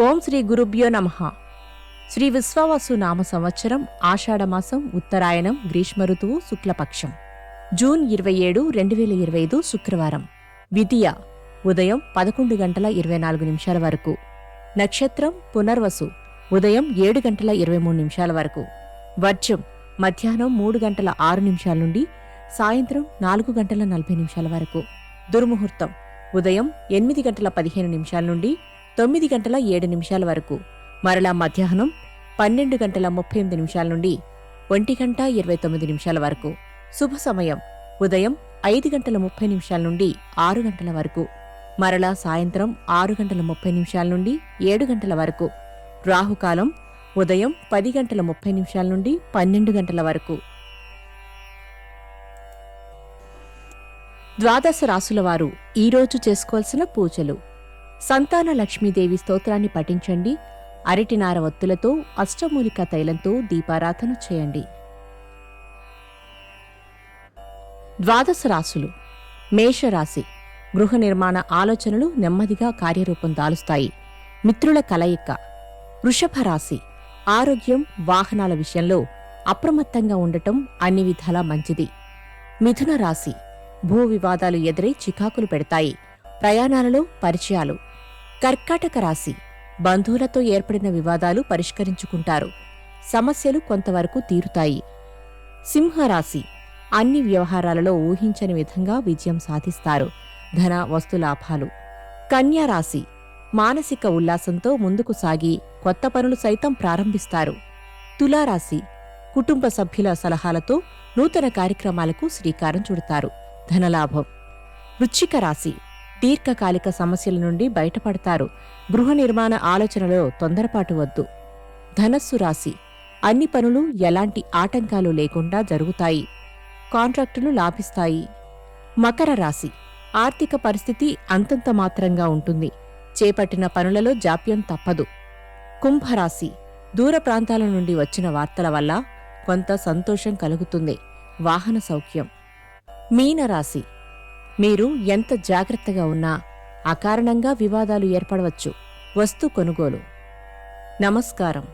ఓం శ్రీ గురుభ్యో నమ. శ్రీ విశ్వావసు నామ సంవత్సరం ఆషాఢమాసం ఉత్తరాయణం గ్రీష్మ ఋతువు శుక్లపక్షం. జూన్ ఇరవై ఏడు రెండు వేల ఇరవై ఐదు శుక్రవారం. ద్వితీయ ఉదయం పదకొండు గంటల ఇరవై నాలుగు నిమిషాల వరకు. నక్షత్రం పునర్వసు ఉదయం ఏడు గంటల ఇరవై మూడు నిమిషాల వరకు. వర్జం మధ్యాహ్నం మూడు గంటల ఆరు నిమిషాల నుండి సాయంత్రం నాలుగు గంటల నలభై నిమిషాల వరకు. దుర్ముహూర్తం ఉదయం ఎనిమిది గంటల పదిహేను నిమిషాల నుండి తొమ్మిది గంటల ఏడు నిమిషాల వరకు. మరలా మధ్యాహ్నం పన్నెండు గంటల ముప్పై ఎనిమిది నిమిషాల నుండి ఒంటి గంట ఇరవై తొమ్మిది నిమిషాల వరకు. శుభ సమయం. ఉదయం ఐదు గంటల ముప్పై నిమిషాల నుండి ఆరు గంటల వరకు. మరలా సాయంత్రం ఆరు గంటల ముప్పై నిమిషాల నుండి ఏడు గంటల వరకు. రాహుకాలం ఉదయం పది గంటల ముప్పై నిమిషాల నుండి పన్నెండు గంటల వరకు. ద్వాదశ రాసుల వారు ఈరోజు చేసుకోవాల్సిన పూజలు. సంతాన లక్ష్మీదేవి స్తోత్రాన్ని పఠించండి. అరటినార ఒత్తులతో అష్టమూలిక తైలంతో దీపారాధన చేయండి. ద్వాదశ రాశులు. మేషరాశి. గృహ నిర్మాణ ఆలోచనలు నెమ్మదిగా కార్యరూపం దాలుస్తాయి. మిత్రుల కలయిక. వృషభ రాశి. ఆరోగ్యం వాహనాల విషయంలో అప్రమత్తంగా ఉండటం అన్ని విధాలా మంచిది. మిథున రాశి. భూ వివాదాలు ఎదురై చికాకులు పెడతాయి. ప్రయాణాలలో పరిచయాలు. కర్కాటక రాశి. బంధువులతో ఏర్పడిన వివాదాలు పరిష్కరించుకుంటారు. సమస్యలు కొంతవరకు తీరుతాయి. సింహరాశి. అన్ని వ్యవహారాలలో ఊహించని విధంగా విజయం సాధిస్తారు. ధన వస్తులాభాలు కన్యారాశి మానసిక ఉల్లాసంతో ముందుకు సాగి కొత్త పనులు సైతం ప్రారంభిస్తారు. తులారాశి. కుటుంబ సభ్యుల సలహాలతో నూతన కార్యక్రమాలకు శ్రీకారం చుడతారు. ధనలాభం. వృచ్చిక రాశి. దీర్ఘకాలిక సమస్యల నుండి బయటపడతారు. గృహ నిర్మాణ ఆలోచనలో తొందరపాటు వద్దు. ధనస్సు రాశి. అన్ని పనులు ఎలాంటి ఆటంకాలు లేకుండా జరుగుతాయి. కాంట్రాక్టులు లాభిస్తాయి. మకర రాశి. ఆర్థిక పరిస్థితి అంతంత మాత్రంగా ఉంటుంది. చేపట్టిన పనులలో జాప్యం తప్పదు. కుంభరాశి. దూర ప్రాంతాల నుండి వచ్చిన వార్తల వల్ల కొంత సంతోషం కలుగుతుంది. వాహన సౌఖ్యం. మీనరాశి. మీరు ఎంత జాగ్రత్తగా ఉన్నా అకారణంగా వివాదాలు ఏర్పడవచ్చు. వస్తు కొనుగోలు. నమస్కారం.